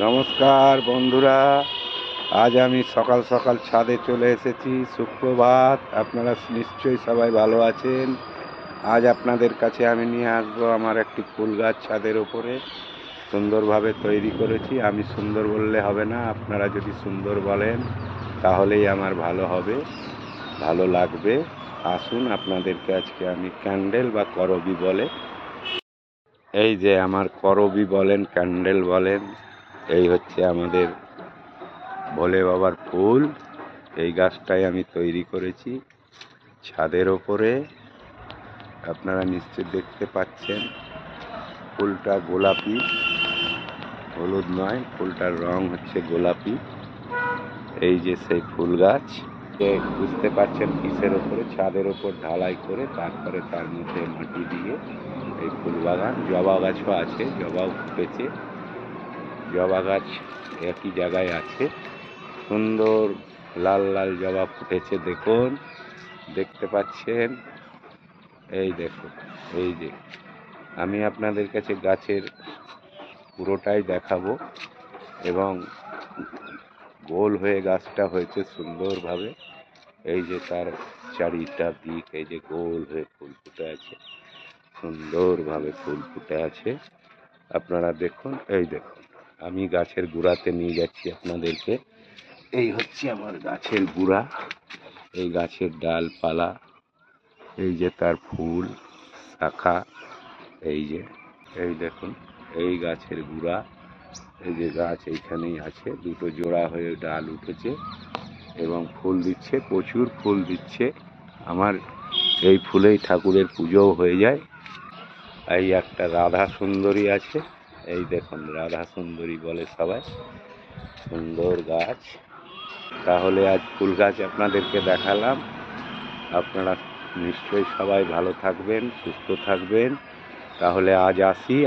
নমস্কার বন্ধুরা, আজ আমি সকাল সকাল ছাদে চলে এসেছি, সুপ্রভাত, আপনারা নিশ্চয়ই সবাই ভালো আছেন। আজ আপনাদের কাছে আমি নিয়ে আসব আমার একটি ফুল গাছ ছাদের ওপরে, সুন্দরভাবে তৈরি করেছি। আমি সুন্দর বললে হবে না, আপনারা যদি সুন্দর বলেন, তাহলেই আমার ভালো হবে, ভালো লাগবে। আসুন আপনাদেরকে আজকে আমি ক্যান্ডেল বা করবি বলে। এই যে আমার করবি বলেন, ক্যান্ডেল বলেন এই হচ্ছে আমাদের ভোলে বাবার ফুল। এই গাছটাই আমি তৈরি করেছি ছাদের ওপরে। আপনারা নিশ্চয় দেখতে পাচ্ছেন ফুলটা গোলাপি। হলুদ নয়, ফুলটার রং হচ্ছে গোলাপি। এই যে সেই ফুল গাছ বুঝতে পারছেন কিসের ওপরে? ছাদের ওপর ঢালাই করে তারপরে তার মধ্যে মাটি দিয়ে এই ফুল বাগান। জবা গাছও আছে, জবাও ফুটেছে। জবা গাছ একই জায়গায় আছে। সুন্দর লাল লাল জবা ফুটেছে, দেখুন। দেখতে পাচ্ছেন? এই দেখুন, এই যে। আমি আপনাদের কাছে গাছের পুরোটাই দেখাবো এবং গোল হয়ে গাছটা হয়েছে সুন্দরভাবে। এই যে তার চারিটা দিক, এই যে গোল হয়ে ফুল ফুটে আছে। সুন্দরভাবে ফুল ফুটে আছে। আপনারা দেখুন, এই দেখুন। আমি গাছের গুড়াতে নিয়ে যাচ্ছি আপনাদেরকে। এই হচ্ছে আমার গাছের গুড়া, এই গাছের ডালপালা, এই যে তার ফুল, শাখা, এই যে, এই দেখুন, এই গাছের গুড়া, এই যে গাছ এইখানেই আছে, দুটো জোড়া হয়ে ডাল উঠেছে এবং ফুল দিচ্ছে, প্রচুর ফুল দিচ্ছে। আমার এই ফুলেই ঠাকুরের পুজোও হয়ে যায়। এই একটা রাধা সুন্দরী আছে এই দেখুন রাধা সুন্দরী বলে সবাই। সুন্দর গাছ। তাহলে আজ ফুল গাছ আপনাদেরকে দেখালাম। আপনারা নিশ্চয়ই সবাই ভালো থাকবেন, সুস্থ থাকবেন। তাহলে আজ আসি।